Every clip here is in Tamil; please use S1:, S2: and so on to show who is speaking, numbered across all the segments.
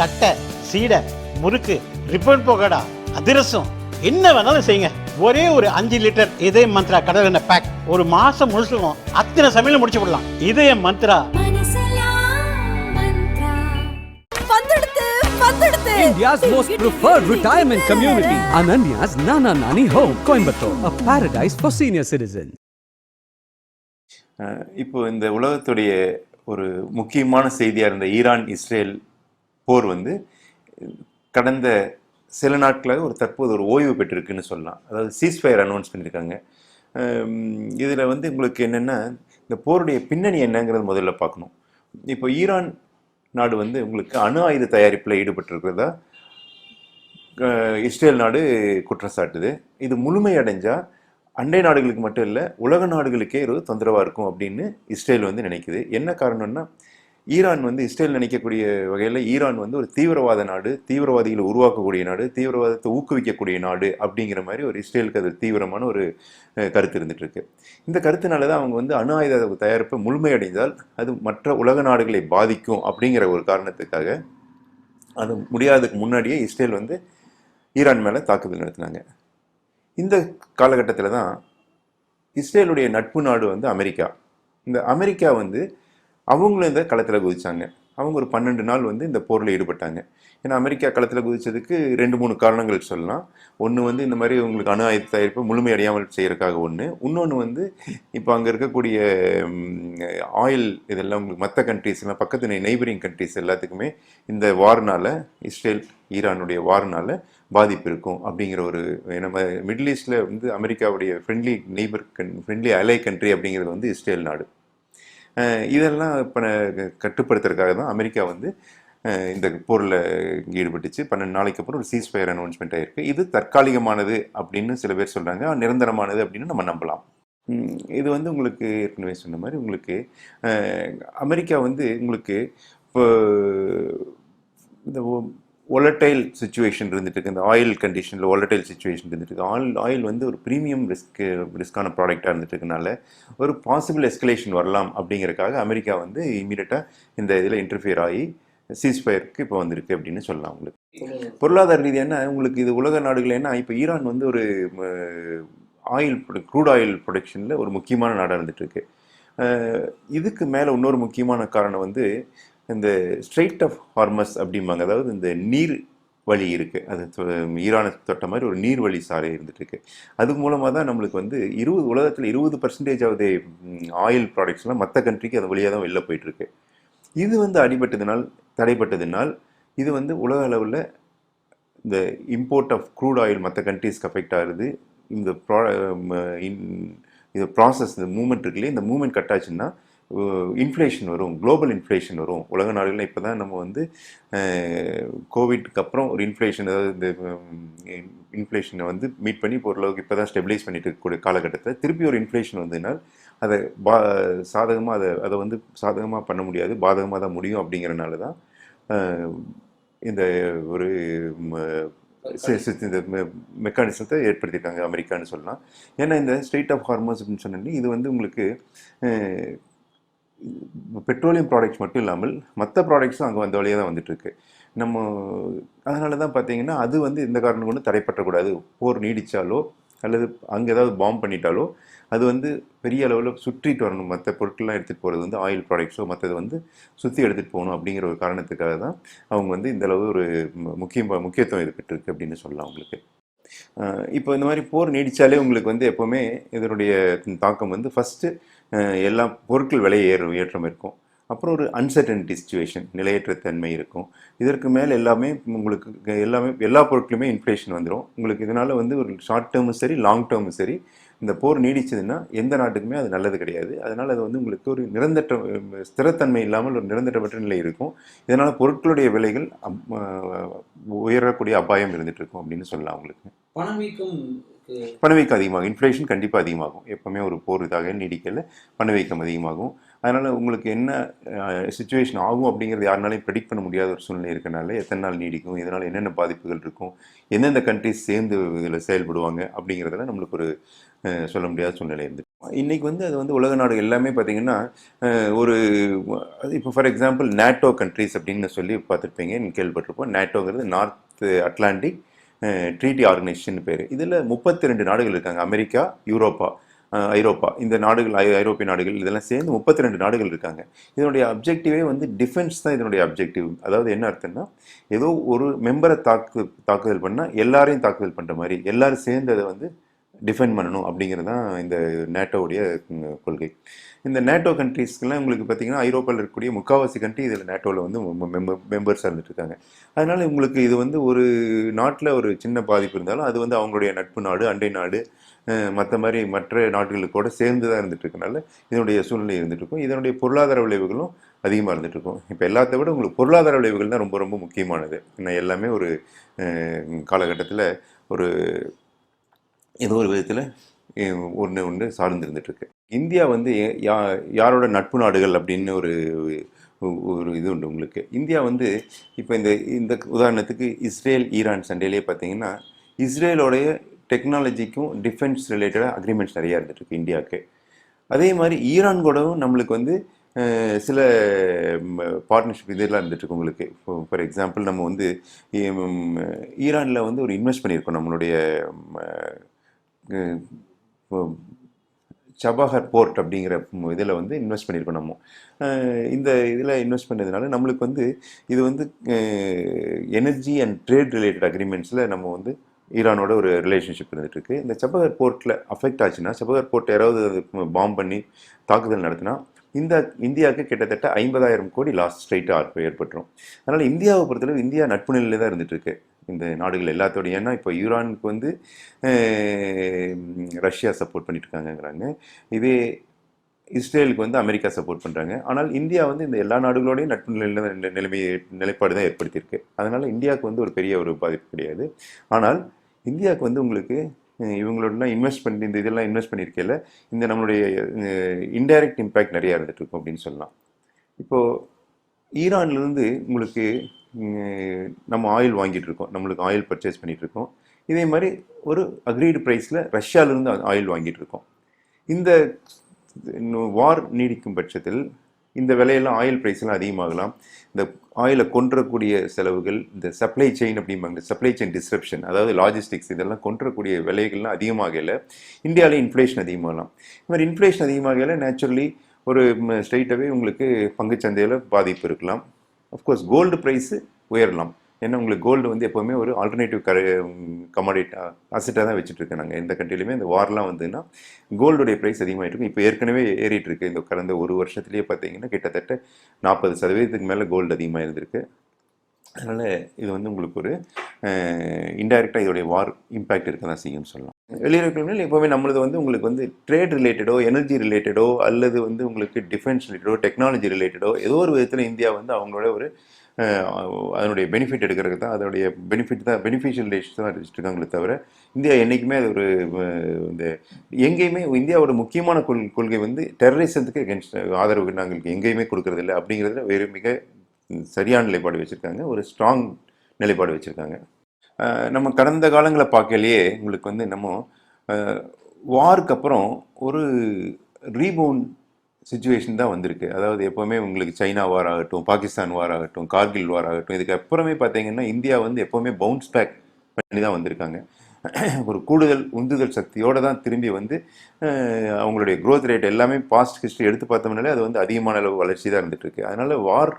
S1: தட்டை சீடை முறுக்கு ரிப்பன் போகடா அதிரசம் என்ன வேணாலும் செய்யுங்க. ஒரே ஒரு அஞ்சு லிட்டர் இதய மந்த்ரா கடல் எண்ணெய் பேக் ஒரு மாசம் முழுசுக்கும் அத்தனை சமையல முடிச்சு விடலாம். இதய Mantra.
S2: India's most preferred retirement community, Ananya's Nana Nani Home, Coimbatore, a paradise for senior citizens.
S3: இப்போ இந்த உலகத்துடைய ஒரு முக்கியமான செய்தியாக இருந்த ஈரான் இஸ்ரேல் போர் வந்து கடந்த சில நாட்களாக ஒரு தற்போது ஒரு ஓய்வு பெற்றிருக்குன்னு சொல்லலாம். அதாவது சீஸ்ஃபயர் அனௌன்ஸ் பண்ணியிருக்காங்க. இதில் வந்து உங்களுக்கு என்னென்னா இந்த போருடைய பின்னணி என்னங்கிறது முதல்ல பார்க்கணும். இப்போ ஈரான் நாடு வந்து உங்களுக்கு அணு ஆயுத தயாரிப்பில் ஈடுபட்டிருக்கிறதா? இஸ்ரேல் நாடு குற்றம் சாட்டுது இது முழுமையடைஞ்சால் அண்டை நாடுகளுக்கு மட்டும் இல்லை உலக நாடுகளுக்கே ஒரு தொந்தரவாக இருக்கும் அப்படின்னு இஸ்ரேல் வந்து நினைக்குது. என்ன காரணம்னா ஈரான் வந்து இஸ்ரேல் நினைக்கக்கூடிய வகையில் ஈரான் வந்து ஒரு தீவிரவாத நாடு தீவிரவாதிகளை உருவாக்கக்கூடிய நாடு தீவிரவாதத்தை ஊக்குவிக்கக்கூடிய நாடு அப்படிங்கிற மாதிரி ஒரு இஸ்ரேலுக்கு அது தீவிரமான ஒரு கருத்து இருந்துகிட்ருக்கு இந்த கருத்தினால தான் அவங்க வந்து அணு ஆயுத தயாரிப்பை முழுமையடைந்தால் அது மற்ற உலக நாடுகளை பாதிக்கும் அப்படிங்கிற ஒரு காரணத்துக்காக அது முடியாததுக்கு முன்னாடியே இஸ்ரேல் வந்து ஈரான் மேலே தாக்குதல் நடத்தினாங்க. இந்த காலகட்டத்தில் தான் இஸ்ரேலுடைய நட்பு நாடு வந்து அமெரிக்கா. இந்த அமெரிக்கா வந்து அவங்களும் இந்த களத்தில் குதித்தாங்க அவங்க ஒரு பன்னெண்டு நாள் வந்து இந்த போரில் ஈடுபட்டாங்க. ஏன்னா அமெரிக்கா களத்தில் குதித்ததுக்கு ரெண்டு மூணு காரணங்கள் சொல்லலாம். ஒன்று வந்து இந்த மாதிரி உங்களுக்கு அணு ஆயுத தயாரிப்பு முழுமையடையாமல் செய்கிறதுக்காக ஒன்று இன்னொன்று வந்து இப்போ அங்கே இருக்கக்கூடிய ஆயில் இதெல்லாம் உங்களுக்கு மற்ற கண்ட்ரீஸ் எல்லாம் பக்கத்து நெய்பரிங் கண்ட்ரீஸ் எல்லாத்துக்குமே இந்த வார்னால் இஸ்ரேல் ஈரானுடைய வார்னால் பாதிப்பு இருக்கும் அப்படிங்கிற ஒரு நம்ம மிடில் ஈஸ்டில் வந்து அமெரிக்காவுடைய ஃப்ரெண்ட்லி நெய்பர் கன் ஃப்ரெண்ட்லி அலை கண்ட்ரி அப்படிங்கிறது வந்து இஸ்ரேல் நாடு. இதெல்லாம் இப்போ கட்டுப்படுத்துறதுக்காக தான் அமெரிக்கா வந்து இந்த போரில் ஈடுபட்டுச்சு. பன்னெண்டு நாளைக்கு அப்புறம் ஒரு சீஸ்ஃபயர் அனௌன்ஸ்மெண்ட் ஆயிருக்கு. இது தற்காலிகமானது அப்படின்னு சில பேர் சொல்கிறாங்க நிரந்தரமானது அப்படின்னு நம்ம நம்பலாம். இது வந்து உங்களுக்கு ஏற்கனவே சொன்ன மாதிரி உங்களுக்கு அமெரிக்கா வந்து உங்களுக்கு இப்போ இந்த ஒலட்டைல் சுச்சுவேஷன் இருந்துட்டு இருக்கு. இந்த ஆயில் கண்டிஷனில் ஒலட்டைல் சுச்சுவேஷன் இருந்துட்டு இருக்கு. ஆயில் ஆயில் வந்து ஒரு ப்ரீமியம் ரிஸ்க் ரிஸ்க்கான ப்ராடக்டாக இருந்துட்டு இருக்கனால ஒரு பாசிபிள் எஸ்கலேஷன் வரலாம் அப்படிங்கிறக்காக அமெரிக்கா வந்து இமீடியட்டாக இந்த இதில் இன்டர்ஃபியர் ஆகி சீஸ்ஃபயருக்கு இப்போ வந்திருக்கு அப்படின்னு சொல்லலாம் உங்களுக்கு. பொருளாதார ரீதியான உங்களுக்கு இது உலக நாடுகள் என்ன? இப்போ ஈரான் வந்து ஒரு ஆயில் க்ரூட் ஆயில் ப்ரொடக்ஷனில் ஒரு முக்கியமான நாடாக இருந்துட்டு இருக்கு. இதுக்கு மேலே இன்னொரு முக்கியமான காரணம் வந்து இந்த ஸ்ட்ரெயிட் ஆஃப் ஹார்மஸ் அப்படிம்பாங்க. அதாவது இந்த நீர் வழி இருக்குது அது ஈரான தொட்ட மாதிரி ஒரு நீர் வழி சாலை இருந்துட்டு இருக்கு. அது மூலமாக தான் நம்மளுக்கு வந்து இருபது உலகத்தில் இருபது பர்சன்டேஜ் ஆகுது ஆயில் ப்ராடக்ட்ஸ்லாம் மற்ற கண்ட்ரிக்கு அது வழியாக தான் வெளில போயிட்டுருக்கு இது வந்து அடிபட்டதுனால் தடைப்பட்டதுனால் இது வந்து உலக அளவில் இந்த இம்போர்ட் ஆஃப் க்ரூட் ஆயில் மற்ற கண்ட்ரீஸ்க்கு அஃபெக்ட் ஆகுது. இந்த ப்ரா இன்- இது ப்ராசஸ் இந்த மூமெண்ட் இருக்குல்லையே இந்த மூமெண்ட் கட் ஆச்சுன்னா இன்ஃப்ளேஷன் வரும் குளோபல் இன்ஃப்ளேஷன் வரும். உலக நாடுகளில் இப்போ தான் நம்ம வந்து கோவிட்க்கு அப்புறம் ஒரு இன்ஃப்ளேஷன் அதாவது இந்த இன்ஃப்ளேஷனை வந்து மீட் பண்ணி இப்போ ஓரளவுக்கு இப்போ தான் ஸ்டெபிலைஸ் பண்ணிட்டு இருக்கக்கூடிய காலகட்டத்தில் திருப்பி ஒரு இன்ஃப்ளேஷன் வந்ததுனால் அதை பா சாதகமாக அதை அதை வந்து சாதகமாக பண்ண முடியாது பாதகமாக தான் முடியும் அப்படிங்கிறனால தான் இந்த ஒரு ம, இந்த மெக்கானிசத்தை ஏற்படுத்தியிருக்காங்க அமெரிக்கான்னு சொல்லலாம். ஏன்னா இந்த ஸ்டேட் ஆஃப் ஹார்மோன்ஸ் அப்படின்னு சொன்னீங்க இது வந்து உங்களுக்கு பெட்ரோலியம் ப்ராடக்ட்ஸ் மட்டும் இல்லாமல் மற்ற ப்ராடக்ட்ஸும் அங்கே வந்த வழியாக தான் வந்துட்டு இருக்கு நம்ம அதனால தான் பார்த்தீங்கன்னா அது வந்து இந்த காரணம் கொண்டு தடைப்பற்றக்கூடாது போர் நீடித்தாலோ அல்லது அங்கே ஏதாவது பாம் பண்ணிட்டாலோ அது வந்து பெரிய அளவில் சுற்றிட்டு வரணும். மற்ற பொருட்கள்லாம் எடுத்துகிட்டு போகிறது வந்து ஆயில் ப்ராடக்ட்ஸோ மற்றது வந்து சுற்றி எடுத்துகிட்டு போகணும் அப்படிங்கிற ஒரு காரணத்துக்காக தான் அவங்க வந்து இந்த அளவு ஒரு முக்கிய முக்கியத்துவம் இது பெற்றிருக்கு அப்படின்னு சொல்லலாம் அவங்களுக்கு இப்போ இந்த மாதிரி போர் நீடித்தாலே உங்களுக்கு வந்து எப்போவுமே இதனுடைய தாக்கம் வந்து ஃபஸ்ட்டு எல்லா பொருட்கள் விலை ஏறும் ஏற்றம் இருக்கும். அப்புறம் ஒரு அன்சர்டனிட்டி சுச்சுவேஷன் நிலையற்ற தன்மை இருக்கும். இதற்கு மேலே எல்லாமே உங்களுக்கு எல்லாமே எல்லா பொருட்களுமே இன்ஃப்ளேஷன் வந்துடும் உங்களுக்கு இதனால் வந்து ஒரு ஷார்ட் டேர்மும் சரி லாங் டேர்மும் சரி இந்த போர் நீடிச்சதுன்னா எந்த நாட்டுக்குமே அது நல்லது கிடையாது. அதனால் அது வந்து உங்களுக்கு ஒரு நிரந்தர ஸ்திரத்தன்மை இல்லாமல் ஒரு நிரந்தரமற்ற நிலை இருக்கும். இதனால் பொருட்களுடைய விலைகள் உயரக்கூடிய அபாயம் இருந்துட்டு இருக்கும் அப்படின்னு சொல்லலாம் உங்களுக்கு.
S4: பணவீக்கம்
S3: பணவீக்கம் அதிகமாகும். இன்ஃப்ளேஷன் கண்டிப்பாக அதிகமாகும். எப்பவுமே ஒரு போர் இதாக நீடிக்கல பணவீக்கம் அதிகமாகும். அதனால் உங்களுக்கு என்ன சுச்சுவேஷன் ஆகும் அப்படிங்கிறது யாருனாலையும் ப்ரெடிக்ட் பண்ண முடியாத ஒரு சூழ்நிலை இருக்கனால எத்தனை நாள் நீடிக்கும் இதனால் என்னென்ன பாதிப்புகள் இருக்கும் எந்தெந்த கண்ட்ரிஸ் சேர்ந்து இதில் செயல்படுவாங்க அப்படிங்கிறதுல நம்மளுக்கு ஒரு சொல்ல முடியாத சூழ்நிலை இருந்து இன்னைக்கு வந்து அது வந்து உலக நாடுகள் எல்லாமே பார்த்தீங்கன்னா ஒரு இப்போ ஃபார் எக்ஸாம்பிள் நேட்டோ கண்ட்ரீஸ் அப்படின்னு சொல்லி பார்த்துருப்பீங்க கேள்விப்பட்டிருப்போம். நேட்டோங்கிறது நார்த் அட்லாண்டிக் ட்ரீட்டி ஆர்கனைசேஷன் பேர். இதில் முப்பத்தி ரெண்டு நாடுகள் இருக்காங்க. அமெரிக்கா யூரோப்பா ஐரோப்பா. இந்த நாடுகள் ஐ- ஐரோப்பிய நாடுகள் இதெல்லாம் சேர்ந்து முப்பத்தி ரெண்டு நாடுகள் இருக்காங்க. இதனுடைய அப்ஜெக்டிவே வந்து டிஃபென்ஸ் தான் இதனுடைய அப்ஜெக்டிவ் அதாவது என்ன அர்த்தம்னா ஏதோ ஒரு மெம்பரை தாக்கு தாக்குதல் பண்ணால் எல்லாரையும் தாக்குதல் பண்ணுற மாதிரி எல்லாரும் சேர்ந்து அதை வந்து டிஃபைன் பண்ணணும் அப்படிங்கிறது தான் இந்த நேட்டோவுடைய கொள்கை. இந்த நேட்டோ கண்ட்ரீஸ்க்கெல்லாம் உங்களுக்கு பார்த்தீங்கன்னா ஐரோப்பாவில் இருக்கக்கூடிய முக்காவாசி கண்ட்ரி இதில் நேட்டோவில் வந்து மெம்பர் மெம்பர்ஸாக இருந்துட்டு இருக்காங்க அதனால் உங்களுக்கு இது வந்து ஒரு நாட்டில் ஒரு சின்ன பாதிப்பு இருந்தாலும் அது வந்து அவங்களுடைய நட்பு நாடு அண்டை நாடு மற்ற மாதிரி மற்ற நாடுகளுக்கு கூட சேர்ந்து தான் இருந்துட்டு இருக்கனால இதனுடைய சூழ்நிலை இருந்துட்டு இருக்கும் இதனுடைய பொருளாதார விளைவுகளும் அதிகமாக இருந்துட்டு இருக்கும் இப்போ எல்லாத்த விட உங்களுக்கு பொருளாதார விளைவுகள் தான் ரொம்ப ரொம்ப முக்கியமானது. ஏன்னா எல்லாமே ஒரு காலகட்டத்தில் ஒரு ஏதோ ஒரு விதத்தில் ஒன்று ஒன்று சார்ந்து இந்தியா வந்து யா யாரோட நட்பு நாடுகள் அப்படின்னு ஒரு ஒரு இது உண்டு உங்களுக்கு. இந்தியா வந்து இப்போ இந்த இந்த உதாரணத்துக்கு இஸ்ரேல் ஈரான் சண்டையிலே பார்த்தீங்கன்னா இஸ்ரேலோடைய டெக்னாலஜிக்கும் டிஃபென்ஸ் ரிலேட்டடாக அக்ரிமெண்ட்ஸ் நிறையா இருந்துட்டு இந்தியாவுக்கு. அதே மாதிரி ஈரான் கூடவும் நம்மளுக்கு வந்து சில பார்ட்னர்ஷிப் இதெல்லாம் இருந்துட்டு உங்களுக்கு. ஃபார் எக்ஸாம்பிள் நம்ம வந்து ஈரானில் வந்து ஒரு இன்வெஸ்ட் பண்ணியிருக்கோம் நம்மளுடைய ம், சபாஹர் போர்ட் அப்படிங்கிற இதில் வந்து இன்வெஸ்ட் பண்ணியிருக்கோம் நம்ம. இந்த இதில் இன்வெஸ்ட் பண்ணதுனால நம்மளுக்கு வந்து இது வந்து எனர்ஜி அண்ட் ட்ரேட் ரிலேட்டட் அக்ரிமெண்ட்ஸில் நம்ம வந்து ஈரானோட ஒரு ரிலேஷன்ஷிப் இருந்துட்டு இந்த சபகர் போர்ட்டில் அஃபெக்ட் ஆச்சுன்னா சபகர் போர்ட் யாராவது பாம் பண்ணி தாக்குதல் நடத்தினா இந்த இந்தியாவுக்கு கிட்டத்தட்ட ஐம்பதாயிரம் கோடி லாஸ்ட் ஸ்ட்ரைட்டாக ஏற்பட்டுரும். அதனால் இந்தியாவை பொறுத்தளவு இந்தியா நட்பு நிலையில் தான் இருந்துட்டு இந்த நாடுகள் எல்லாத்தோட ஏன்னா இப்போ ஈரானுக்கு வந்து ரஷ்யா சப்போர்ட் பண்ணிட்டு இருக்காங்கங்கிறாங்க இதே இஸ்ரேலுக்கு வந்து அமெரிக்கா சப்போர்ட் பண்ணுறாங்க ஆனால் இந்தியா வந்து இந்த எல்லா நாடுகளோடையும் நட்பு நிலையில் நிலை- நிலைமை நிலைப்பாடு தான் ஏற்படுத்தியிருக்கு. அதனால் இந்தியாவுக்கு வந்து ஒரு பெரிய ஒரு பாதிப்பு கிடையாது. ஆனால் இந்தியாவுக்கு வந்து உங்களுக்கு இவங்களோடலாம் இன்வெஸ்ட் பண்ணி இந்த இதெல்லாம் இன்வெஸ்ட் பண்ணியிருக்கையில் இந்த நம்மளுடைய இன்டைரக்ட் இம்பேக்ட் நிறையா இருந்துகிட்ருக்கும் அப்படின்னு சொல்லலாம். இப்போது ஈரான்லேருந்து உங்களுக்கு நம்ம ஆயில் வாங்கிட்டு இருக்கோம் நம்மளுக்கு ஆயில் பர்ச்சேஸ் பண்ணிகிட்டு இருக்கோம் இதே மாதிரி ஒரு அக்ரீடு ப்ரைஸில் ரஷ்யாவிலேருந்து ஆயில் வாங்கிட்டு இருக்கோம் இந்த வார் நீடிக்கும் பட்சத்தில் இந்த விலையெல்லாம் ஆயில் ப்ரைஸ்லாம் அதிகமாகலாம். இந்த ஆயிலை கொன்றக்கூடிய செலவுகள் இந்த சப்ளை செயின் அப்படிம்பாங்க சப்ளை செயின் டிஸ்ரப்ஷன் அதாவது லாஜிஸ்டிக்ஸ் இதெல்லாம் கொன்றக்கூடிய விலைகள்லாம் அதிகமாகல. இந்தியாவில் இன்ஃப்ளேஷன் அதிகமாகலாம். இந்த மாதிரி இன்ஃப்ளேஷன் அதிகமாகல நேச்சுரலி ஒரு ஸ்ட்ரைட்டாகவே உங்களுக்கு பங்குச்சந்தையில் பாதிப்பு இருக்கலாம். அஃப்கோர்ஸ் கோல்டு ப்ரைஸு உயரலாம். ஏன்னா உங்களுக்கு கோல்டு வந்து எப்போவுமே ஒரு ஆல்டர்னேட்டிவ் கர கமாடிட்டி அசட்டாக தான் வச்சுட்ருக்கோம் நாங்கள் எந்த கண்ட்ரிலையுமே இந்த வார்லாம் வந்துன்னா கோல்டுடைய ப்ரைஸ் அதிகமாகிட்டு இருக்கும் இப்போ ஏற்கனவே ஏறிட்டு இருக்கு இந்த கடந்த ஒரு வருஷத்துலேயே பார்த்தீங்கன்னா கிட்டத்தட்ட நாற்பது சதவீதத்துக்கு மேலே கோல்டு அதிகமாக இருந்திருக்கு. அதனால் இது வந்து உங்களுக்கு ஒரு இன்டைரக்டாக இதோடைய வார் இம்பேக்ட் இருக்க தான் செய்யும் சொல்லலாம். வெளியுறவுகளில் எப்போவுமே நம்மளது வந்து உங்களுக்கு வந்து ட்ரேட் ரிலேட்டடோ எனர்ஜி ரிலேட்டடோ அல்லது வந்து உங்களுக்கு டிஃபென்ஸ் ரிலேட்டடோ டெக்னாலஜி ரிலேட்டடோ ஏதோ ஒரு விதத்தில் இந்தியா வந்து அவங்களோட ஒரு அதனுடைய பெனிஃபிட் எடுக்கிறதுக்கு தான் அதனுடைய பெனிஃபிட் தான் பெனிஃபிஷியல் ரேஷஸ் தான் இருக்காங்களே தவிர இந்தியா என்றைக்குமே அது ஒரு இந்த எங்கேயுமே இந்தியாவோட முக்கியமான கொள் கொள்கை வந்து டெரரிசத்துக்கு against ஆதரவு நாங்கள் எங்கேயுமே கொடுக்கறதில்ல அப்படிங்கிறதுல வேறு மிக சரியான நிலைப்பாடு வச்சுருக்காங்க ஒரு ஸ்ட்ராங் நிலைப்பாடு வச்சுருக்காங்க. நம்ம கடந்த காலங்களை பார்க்கலையே உங்களுக்கு வந்து நம்ம வார்க்கு அப்புறம் ஒரு ரீபவுண்ட் சுச்சுவேஷன் தான் வந்திருக்கு. அதாவது எப்போவுமே உங்களுக்கு சைனா வார் ஆகட்டும் பாகிஸ்தான் வார் ஆகட்டும் கார்கில் வார் ஆகட்டும் இதுக்கு அப்புறமே பார்த்தீங்கன்னா இந்தியா வந்து எப்போவுமே பவுன்ஸ் பேக் பண்ணி தான் வந்திருக்காங்க. ஒரு கூடுதல் உந்துதல் சக்தியோடு தான் திரும்பி வந்து அவங்களுடைய க்ரோத் ரேட் எல்லாமே பாஸ்ட் ஹிஸ்ட்ரி எடுத்து பார்த்தோம்னாலே அது வந்து அதிகமான அளவு வளர்ச்சி தான் இருந்துகிட்ருக்கு அதனால் வார்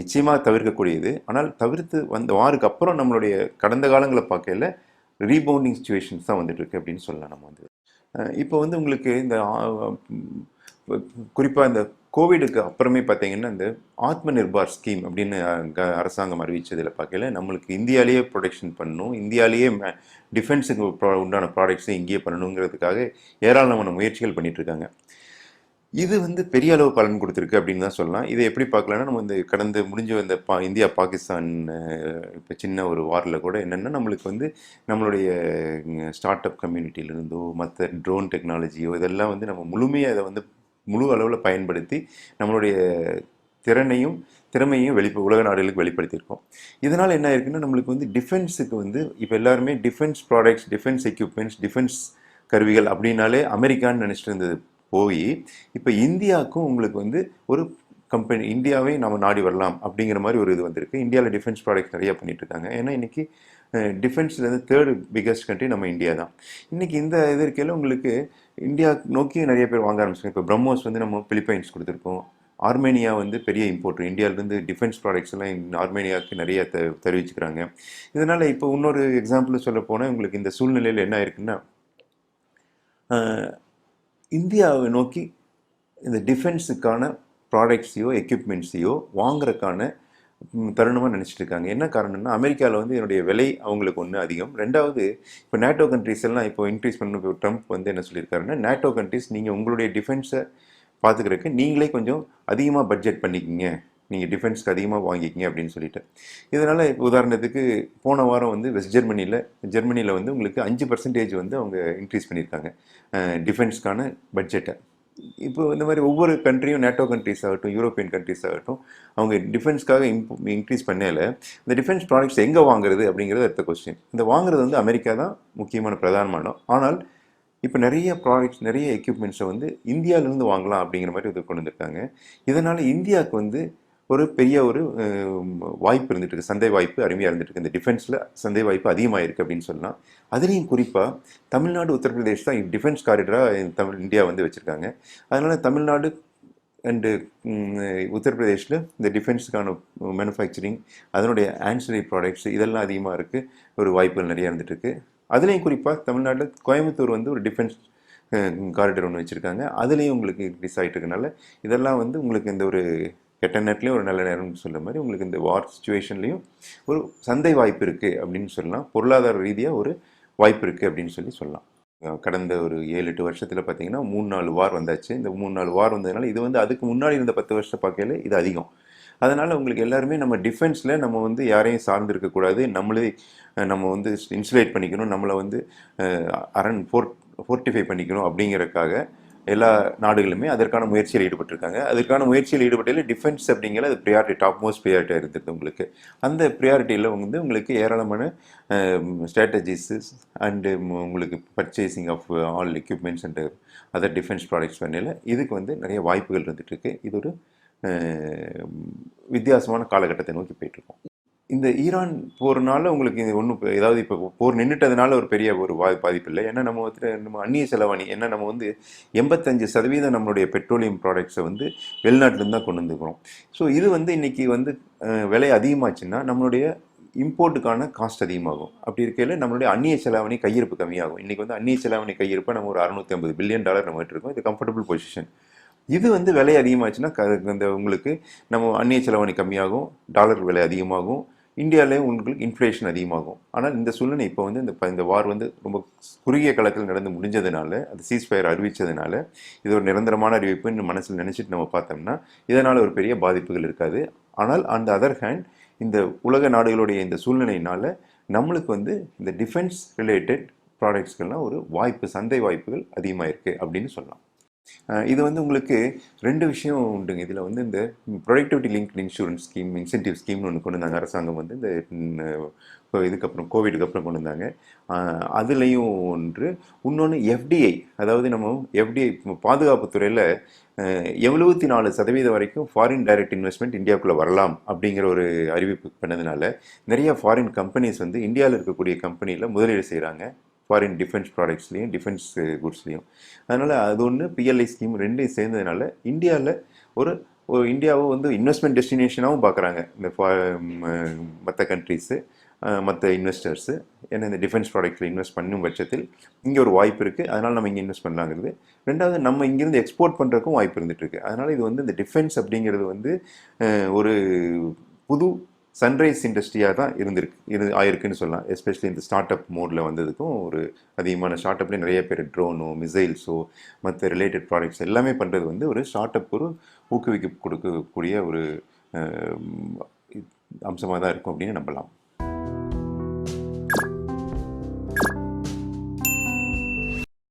S3: நிச்சயமாக தவிர்க்கக்கூடியது. ஆனால் தவிர்த்து வந்த வாருக்கு அப்புறம் நம்மளுடைய கடந்த காலங்களை பார்க்கையில ரீபவுண்டிங் சுச்சுவேஷன்ஸ் தான் வந்துட்டு இருக்கு அப்படின்னு சொல்லலாம் நம்ம வந்து. இப்போ வந்து உங்களுக்கு இந்த குறிப்பாக இந்த கோவிடுக்கு அப்புறமே பார்த்தீங்கன்னா இந்த ஆத்ம நிர்பார் ஸ்கீம் அப்படின்னு அரசாங்கம் அறிவித்ததில் பார்க்கல நம்மளுக்கு இந்தியாலேயே ப்ரொடக்ஷன் பண்ணணும் இந்தியாலேயே டிஃபென்ஸுக்கு உண்டான ப்ராடக்ட்ஸை இங்கேயே பண்ணணுங்கிறதுக்காக ஏராளமான முயற்சிகள் பண்ணிட்டு இருக்காங்க இது வந்து பெரிய அளவு பலன் கொடுத்துருக்கு அப்படின்னு தான் சொல்லலாம். இதை எப்படி பார்க்கலாம்னா நம்ம இந்த கடந்து முடிஞ்ச இந்த பா இந்தியா பாகிஸ்தான் இப்போ சின்ன ஒரு வாரில் கூட என்னென்னா நம்மளுக்கு வந்து நம்மளுடைய ஸ்டார்ட் அப் கம்யூனிட்டியிலிருந்தோ மற்ற ட்ரோன் டெக்னாலஜியோ இதெல்லாம் வந்து நம்ம முழுமையாக இதை வந்து முழு அளவில் பயன்படுத்தி நம்மளுடைய திறனையும் திறமையும் வெளி உலக நாடுகளுக்கு வெளிப்படுத்தியிருக்கோம். இதனால் என்ன இருக்குன்னா நம்மளுக்கு வந்து டிஃபென்ஸுக்கு வந்து இப்போ எல்லாருமே defence products defence equipments defence கருவிகள் அப்படின்னாலே அமெரிக்கான்னு நினச்சிட்டு இருந்தது. போய் இப்போ இந்தியாவுக்கும் உங்களுக்கு வந்து ஒரு கம்பெனி இந்தியாவே நம்ம நாடி வரலாம் அப்படிங்கிற மாதிரி ஒரு இது வந்திருக்கு. இந்தியாவில் டிஃபென்ஸ் ப்ராடக்ட்ஸ் நிறைய பண்ணிட்டு இருக்காங்க. ஏன்னா இன்னைக்கு டிஃபென்ஸ்லேருந்து தேர்டு பிக்கஸ்ட் கண்ட்ரி நம்ம இந்தியா தான். இன்றைக்கி இந்த இது இருக்கையில் உங்களுக்கு இந்தியா நோக்கி நிறைய பேர் வாங்க ஆரம்பிச்சிருக்காங்க. இப்போ பிரம்மோஸ் வந்து நம்ம பிலிப்பைன்ஸ் கொடுத்துருக்கோம். ஆர்மேனியா வந்து பெரிய இம்போர்ட்டர் இந்தியாவிலேருந்து டிஃபென்ஸ் ப்ராடக்ட்ஸ் எல்லாம் ஆர்மேனியாவுக்கு நிறைய த தெரிவிச்சுக்கிறாங்க. இதனால் இப்போ இன்னொரு எக்ஸாம்பிள் சொல்ல போனால் உங்களுக்கு இந்த சூழ்நிலையில் என்ன இருக்குன்னா இந்தியாவை நோக்கி இந்த டிஃபென்ஸுக்கான ப்ராடக்ட்ஸையோ எக்யூப்மெண்ட்ஸையோ வாங்குறதுக்கான தருணமாக நினச்சிட்டு இருக்காங்க. என்ன காரணம்னா அமெரிக்காவில் வந்து என்னுடைய விலை அவங்களுக்கு ஒன்று அதிகம். ரெண்டாவது இப்போ நேட்டோ கண்ட்ரிஸ் எல்லாம் இப்போ இன்க்ரீஸ் பண்ண இப்போ ட்ரம்ப் வந்து என்ன சொல்லியிருக்காருன்னா நேட்டோ கண்ட்ரிஸ் நீங்கள் உங்களுடைய டிஃபென்ஸை பார்த்துக்கிறதுக்கு நீங்களே கொஞ்சம் அதிகமாக பட்ஜெட் பண்ணிக்கிங்க. நீங்கள் டிஃபென்ஸ்க்கு அதிகமாக வாங்கிக்கிங்க அப்படின்னு சொல்லிட்டு. இதனால் உதாரணத்துக்கு போன வாரம் வந்து வெஸ்ட் ஜெர்மனியில் ஜெர்மனியில் வந்து உங்களுக்கு அஞ்சு பர்சன்டேஜ் வந்து அவங்க இன்க்ரீஸ் பண்ணியிருக்காங்க. டிஃபென்ஸ்க்கான பட்ஜெட்டை இப்போ இந்த மாதிரி ஒவ்வொரு கண்ட்ரியும் நேட்டோ கண்ட்ரிஸ் ஆகட்டும் யூரோப்பியன் கண்ட்ரிஸ் ஆகட்டும் அவங்க டிஃபென்ஸ்க்காக இன்க்ரீஸ் பண்ணல இந்த டிஃபென்ஸ் ப்ராடக்ட்ஸ் எங்கே வாங்குறது அப்படிங்கிறது அடுத்த கொஸ்டின் இந்த வாங்குறது வந்து அமெரிக்கா தான் முக்கியமான பிரதானமான ஆனால் இப்போ நிறைய ப்ராடக்ட்ஸ் நிறைய எக்யூப்மெண்ட்ஸை வந்து இந்தியாவிலேருந்து வாங்கலாம் அப்படிங்கிற மாதிரி இது கொண்டு வந்திருக்காங்க. இதனால் இந்தியாவுக்கு வந்து ஒரு பெரிய ஒரு வாய்ப்பு இருந்துட்டு இருக்கு. சந்தை வாய்ப்பு அருமையாக இருந்துட்டு இருக்கு. இந்த டிஃபென்ஸில் சந்தை வாய்ப்பு அதிகமாக இருக்குது அப்படின்னு சொல்லலாம் அதுலேயும் குறிப்பாக தமிழ்நாடு உத்தரப்பிரதேஷ் தான் டிஃபென்ஸ் காரிடராக தமிழ் இந்தியா வந்து வச்சுருக்காங்க. அதனால் தமிழ்நாடு அண்டு உத்தரப்பிரதேஷில் இந்த டிஃபென்ஸுக்கான மேனுஃபேக்சரிங் அதனுடைய ஆன்சரி ப்ராடக்ட்ஸ் இதெல்லாம் அதிகமாக இருக்குது ஒரு வாய்ப்புகள் நிறையா இருந்துட்டு இருக்கு. அதுலேயும் குறிப்பாக தமிழ்நாட்டில் கோயம்புத்தூர் வந்து ஒரு டிஃபென்ஸ் காரிடர் ஒன்று வச்சுருக்காங்க. அதுலேயும் உங்களுக்கு இன்க்ரீஸ் ஆகிட்டு இருக்கனால இதெல்லாம் வந்து உங்களுக்கு இந்த ஒரு கெட்ட நேரத்துலேயும் ஒரு நல்ல நேரம்னு சொல்ல மாதிரி உங்களுக்கு இந்த வார் சுச்சுவேஷன்லேயும் ஒரு சந்தை வாய்ப்பு இருக்குது அப்படின்னு சொல்லலாம். பொருளாதார ரீதியாக ஒரு வாய்ப்பு இருக்குது அப்படின்னு சொல்லி சொல்லலாம். கடந்த ஒரு ஏழு எட்டு வருஷத்தில் பார்த்தீங்கன்னா மூணு நாலு வார் வந்தாச்சு. இந்த மூணு நாலு வார் வந்ததுனால இது வந்து அதுக்கு முன்னாடி இருந்த பத்து வருஷத்தை பார்க்கையில இது அதிகம். அதனால் உங்களுக்கு எல்லாருமே நம்ம டிஃபென்ஸில் நம்ம வந்து யாரையும் சார்ந்து இருக்கக்கூடாது நம்மளே நம்ம வந்து இன்சுலேட் பண்ணிக்கணும். நம்மளை வந்து அரண் ஃபோர்ட் ஃபோர்ட்டிஃபை பண்ணிக்கணும் அப்படிங்கறதுக்காக எல்லா நாடுகளுமே அதற்கான முயற்சியில் ஈடுபட்டிருக்காங்க. அதற்கான முயற்சியில் ஈடுபட்டதில் டிஃபென்ஸ் அப்படிங்கிற அது ப்ரியாரிட்டி டாப் மோஸ்ட் ப்ரியாரிட்டியாக இருந்தது உங்களுக்கு. அந்த ப்ரியாரிட்டியில் வந்து உங்களுக்கு ஏராளமான ஸ்ட்ராட்டஜிஸஸ் அண்டு உங்களுக்கு purchasing of all equipments and other defence products பண்ணல இதுக்கு வந்து நிறைய வாய்ப்புகள் இருந்துகிட்ருக்கு இது ஒரு வித்தியாசமான காலகட்டத்தை நோக்கி போயிட்டுருக்கோம் இந்த ஈரான் போர்னால உங்களுக்கு இது ஒன்றும் ஏதாவது இப்போ போர் நின்றுட்டதுனால ஒரு பெரிய ஒரு பா பாதிப்பு இல்லை. ஏன்னா நம்ம வந்து நம்ம அந்நிய செலவாணி ஏன்னா நம்ம வந்து எண்பத்தஞ்சு சதவீதம் நம்மளுடைய பெட்ரோலியம் ப்ராடக்ட்ஸை வந்து வெளிநாட்டிலேருந்து தான் கொண்டு வந்துக்கிறோம் ஸோ இது வந்து இன்றைக்கி வந்து விலை அதிகமாச்சுன்னா நம்மளுடைய இம்போர்ட்டுக்கான காஸ்ட் அதிகமாகும். அப்படி இருக்கையில் நம்மளுடைய அந்நிய செலாவணி கையிருப்பு கம்மியாகும். இன்றைக்கி வந்து அந்நிய செலாவணி கையிருப்பை நம்ம ஒரு அறுநூற்றி ஐம்பது பில்லியன் டாலர் நம்ம இருக்கோம். இது கம்ஃபர்டபுள் பொசிஷன் இது வந்து விலை அதிகமாச்சுன்னா க இந்த உங்களுக்கு நம்ம அந்நிய செலவாணி கம்மியாகும் டாலர் விலை அதிகமாகும் இந்தியாவிலே உங்களுக்கு இன்ஃப்ளேஷன் அதிகமாகும். ஆனால் இந்த சூழ்நிலை இப்போ வந்து இந்த ப- இந்த வார் வந்து ரொம்ப குறுகிய காலத்தில் நடந்து முடிஞ்சதுனால அது சீஸ்ஃபயர் அறிவித்ததுனால இது ஒரு நிரந்தரமான அறிவிப்புன்னு மனசில் நினச்சிட்டு நம்ம பார்த்தோம்னா இதனால் ஒரு பெரிய பாதிப்புகள் இருக்காது. ஆனால் அந்த அதர் ஹேண்ட் இந்த உலக நாடுகளுடைய இந்த சூழ்நிலையினால நம்மளுக்கு வந்து இந்த டிஃபென்ஸ் ரிலேட்டட் ப்ராடக்ட்ஸ்கள்லாம் ஒரு வாய்ப்பு சந்தை வாய்ப்புகள் அதிகமாக இருக்குது அப்படின்னு சொல்லலாம். இது வந்து உங்களுக்கு ரெண்டு விஷயம் உண்டுங்க. இதில் வந்து இந்த productivity linked insurance scheme incentive ஸ்கீம்னு ஒன்று கொண்டு வந்தாங்க அரசாங்கம் வந்து இந்த இதுக்கப்புறம் கோவிடுக்கு அப்புறம் கொண்டு வந்தாங்க அதுலேயும் ஒன்று. இன்னொன்று எஃப்டிஐ அதாவது நம்ம எஃப்டிஐ பாதுகாப்புத்துறையில் எழுபத்தி நாலு சதவீதம் வரைக்கும் ஃபாரின் டைரக்ட் இன்வெஸ்ட்மெண்ட் இந்தியாவுக்குள்ளே வரலாம் அப்படிங்கிற ஒரு அறிவிப்பு பண்ணதுனால நிறைய ஃபாரின் கம்பெனிஸ் வந்து இந்தியாவில் இருக்கக்கூடிய கம்பெனியில் முதலீடு செய்கிறாங்க ஃபாரின் டிஃபென்ஸ் ப்ராடக்ட்ஸ்லையும் டிஃபென்ஸ் குட்ஸ்லையும் அதனால் அது ஒன்று பிஎல்ஐ ஸ்கீம் ரெண்டையும் சேர்ந்ததுனால இந்தியாவில் ஒரு ஒரு இந்தியாவை வந்து இன்வெஸ்ட்மெண்ட் டெஸ்டினேஷனாகவும் பார்க்குறாங்க இந்த மற்ற கண்ட்ரீஸு மற்ற இன்வெஸ்டர்ஸு ஏன்னா இந்த டிஃபென்ஸ் ப்ராடக்ட்ஸில் இன்வெஸ்ட் பண்ணும் பட்சத்தில் இங்கே ஒரு வாய்ப்பு இருக்குது அதனால் நம்ம இங்கே இன்வெஸ்ட் பண்ணலாங்கிறது. ரெண்டாவது நம்ம இங்கேருந்து எக்ஸ்போர்ட் பண்ணுறதுக்கும் வாய்ப்பு இருந்துகிட்ருக்கு அதனால் இது வந்து இந்த டிஃபென்ஸ் அப்படிங்கிறது வந்து ஒரு புது சன்ரைஸ் இண்டஸ்ட்ரியாக தான் இருந்திருக்கு. இது ஆயிருக்குன்னு சொல்லலாம். எஸ்பெஷலி இந்த ஸ்டார்ட் அப் மோடில் வந்ததுக்கும் ஒரு அதிகமான ஸ்டார்ட் அப்லேயே நிறைய பேர் ட்ரோனோ மிசைல்ஸோ மற்ற ரிலேட்டட் ப்ராடக்ட்ஸ் எல்லாமே பண்ணுறது வந்து ஒரு ஸ்டார்ட் அப் ஒரு ஊக்குவிக்க கொடுக்கக்கூடிய ஒரு அம்சமாக தான் இருக்கும் அப்படின்னு நம்பலாம்.